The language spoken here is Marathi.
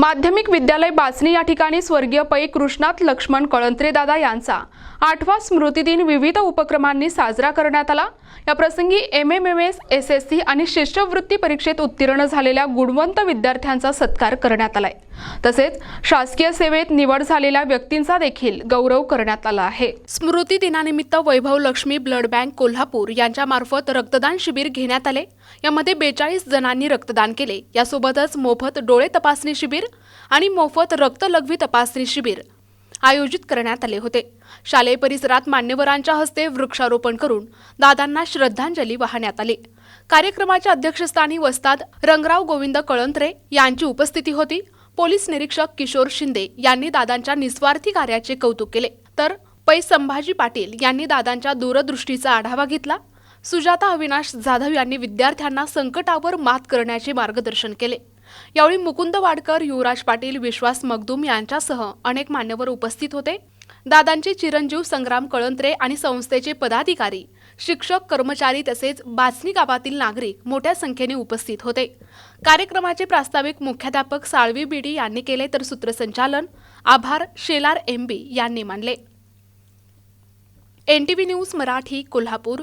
माध्यमिक विद्यालय बाचणी या ठिकाणी स्वर्गीय पै कृष्णात लक्ष्मण कळंत्रे दादा यांचा आठवा स्मृतिदिन विविध उपक्रमांनी साजरा करण्यात आला. या प्रसंगी M M M S S S C आणि शिष्यवृत्ती परीक्षेत उत्तीर्ण झालेल्या गुणवंत विद्यार्थ्यांचा सत्कार करण्यात आलाय. तसेच शासकीय सेवेत निवड झालेल्या व्यक्तींचा देखील गौरव करण्यात आला आहे. स्मृती दिनानिमित्त वैभव लक्ष्मी ब्लड बँक कोल्हापूर यांच्या मार्फत रक्तदान शिबिर घेण्यात आले. यामध्ये बेचाळीस जणांनी रक्तदान केले. यासोबतच मोफत डोळे तपासणी शिबिर आणि मोफत रक्त लघवी तपासणी शिबिर आयोजित करण्यात आले होते. शालेय परिसरात मान्यवरांच्या हस्ते वृक्षारोपण करून दादांना श्रद्धांजली वाहण्यात आली. कार्यक्रमाच्या अध्यक्षस्थानी वस्ताद रंगराव गोविंद कळंत्रे यांची उपस्थिती होती. पोलीस निरीक्षक किशोर शिंदे यांनी दादांच्या निस्वार्थी कार्याचे कौतुक केले. तर पै. संभाजी पाटील यांनी दादांच्या दूरदृष्टीचा आढावा घेतला. सुजाता अविनाश जाधव यांनी विद्यार्थ्यांना संकटावर मात करण्याचे मार्गदर्शन केले. यावेळी मुकुंद वाडकर युवराज पाटील विश्वास मगदूम यांच्यासह अनेक मान्यवर उपस्थित होते. दादांचे चिरंजीव संग्राम कळंत्रे आणि संस्थेचे पदाधिकारी शिक्षक कर्मचारी तसेच बाचणी गावातील नागरिक मोठ्या संख्येने उपस्थित होते. कार्यक्रमाचे प्रास्ताविक मुख्याध्यापक साळवी बिडी यांनी केले तर सूत्रसंचालन आभार शेलार एमबी यांनी मानले. NTV news Marathi Kolhapur.